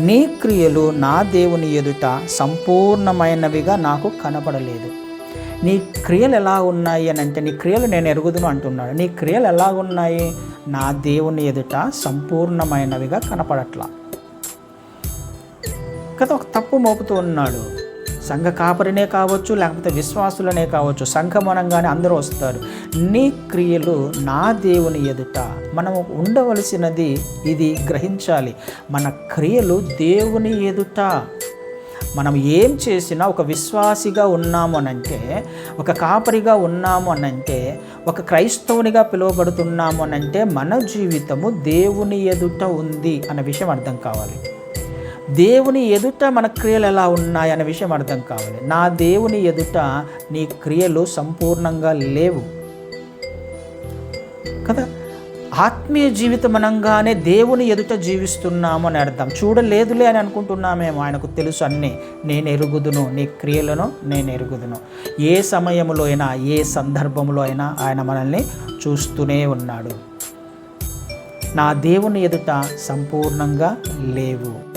నీ క్రియలు నా దేవుని ఎదుట సంపూర్ణమైనవిగా నాకు కనపడలేదు. నీ క్రియలు ఎలా ఉన్నాయి అని అంటే నీ క్రియలు నేను ఎరుగుదును అంటున్నాడు. నీ క్రియలు ఎలా ఉన్నాయి? నా దేవుని ఎదుట సంపూర్ణమైనవిగా కనపడట్లా. కదా ఒక తప్పు మోపుతూ ఉన్నాడు. సంఘ కాపరినే కావచ్చు లేకపోతే విశ్వాసులనే కావచ్చు సంఘం అనగానే అందరూ వస్తారు. నీ క్రియలు నా దేవుని ఎదుట. మనం ఉండవలసినది ఇది గ్రహించాలి. మన క్రియలు దేవుని ఎదుట. మనం ఏం చేసినా ఒక విశ్వాసిగా ఉన్నాము అనంటే ఒక కాపరిగా ఉన్నాము అనంటే ఒక క్రైస్తవునిగా పిలువబడుతున్నాము అనంటే మన జీవితము దేవుని ఎదుట ఉంది అన్న విషయం అర్థం కావాలి. దేవుని ఎదుట మన క్రియలు ఎలా ఉన్నాయనే విషయం అర్థం కావాలి. నా దేవుని ఎదుట నీ క్రియలు సంపూర్ణంగా లేవు. కదా? ఆత్మీయ జీవితం అనగానే దేవుని ఎదుట జీవిస్తున్నాము అని అర్థం. చూడలేదులే అని అనుకుంటున్నామేమో ఆయనకు తెలుసు అన్నీ. నేను ఎరుగుదును నీ క్రియలను నేను ఎరుగుదును. ఏ సమయంలో అయినా ఏ సందర్భంలో అయినా ఆయన మనల్ని చూస్తూనే ఉన్నాడు. నా దేవుని ఎదుట సంపూర్ణంగా లేవు.